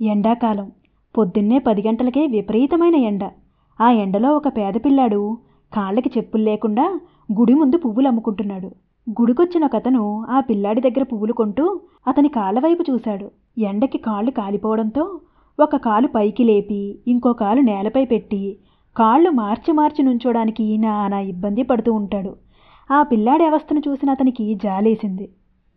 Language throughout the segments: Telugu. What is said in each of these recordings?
ఎండాకాలం. పొద్దున్నే పది గంటలకే విపరీతమైన ఎండ. ఆ ఎండలో ఒక పేద పిల్లాడు కాళ్ళకి చెప్పులు లేకుండా గుడి ముందు పువ్వులు అమ్ముకుంటున్నాడు. గుడికొచ్చిన ఒకతను ఆ పిల్లాడి దగ్గర పువ్వులు కొంటూ అతని కాళ్ళ వైపు చూశాడు. ఎండకి కాళ్ళు కాలిపోవడంతో ఒక కాలు పైకి లేపి ఇంకో కాలు నేలపై పెట్టి కాళ్ళు మార్చి మార్చి నుంచోడానికి నానా ఇబ్బంది పడుతూ ఉంటాడు. ఆ పిల్లాడి అవస్థను చూసిన అతనికి జాలేసింది.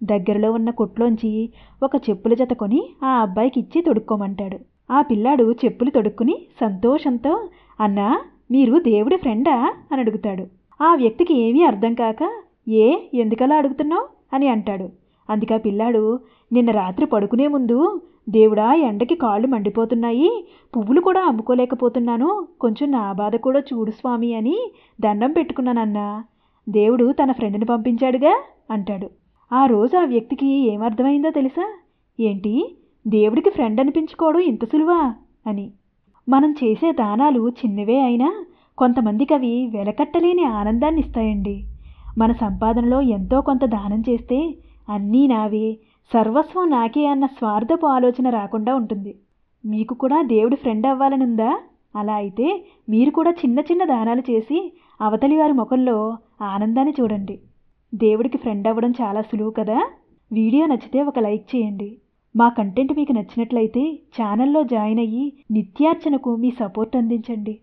దగ్గరలో ఉన్న కొట్లోంచి ఒక చెప్పుల జత కొని ఆ అబ్బాయికి ఇచ్చి తొడుక్కోమంటాడు. ఆ పిల్లాడు చెప్పులు తొడుక్కుని సంతోషంతో అన్నా మీరు దేవుడి ఫ్రెండా? అని అడుగుతాడు. ఆ వ్యక్తికి ఏమీ అర్థం కాక ఏ ఎందుకలా అడుగుతున్నావు? అని అంటాడు. అందుకే ఆ పిల్లాడు నిన్న రాత్రి పడుకునే ముందు దేవుడా ఎండకి కాళ్ళు మండిపోతున్నాయి పువ్వులు కూడా అమ్ముకోలేకపోతున్నాను కొంచెం నా బాధ కూడా చూడు స్వామి అని దండం పెట్టుకున్నానన్నా. దేవుడు తన ఫ్రెండ్ని పంపించాడుగా అంటాడు. ఆ రోజు ఆ వ్యక్తికి ఏమర్థమైందో తెలుసా? ఏంటి? దేవుడికి ఫ్రెండ్ అనిపించుకోవడం ఇంత సులువా? అని. మనం చేసే దానాలు చిన్నవే అయినా కొంతమందికి అవి వెలకట్టలేని ఆనందాన్ని ఇస్తాయండి మన సంపాదనలో ఎంతో కొంత దానం చేస్తే అన్నీ నావే సర్వస్వం నాకే అన్న స్వార్థపు ఆలోచన రాకుండా ఉంటుంది. మీకు కూడా దేవుడి ఫ్రెండ్ అవ్వాలని ఉందా అలా అయితే మీరు కూడా చిన్న చిన్న దానాలు చేసి అవతలి వారి ముఖంలో ఆనందాన్ని చూడండి. దేవుడికి ఫ్రెండ్ అవ్వడం చాలా సులువు కదా? వీడియో నచ్చితే ఒక లైక్ చేయండి. మా కంటెంట్ మీకు నచ్చినట్లయితే ఛానల్లో జాయిన్ అయ్యి నిత్యార్చనకు మీ సపోర్ట్ అందించండి.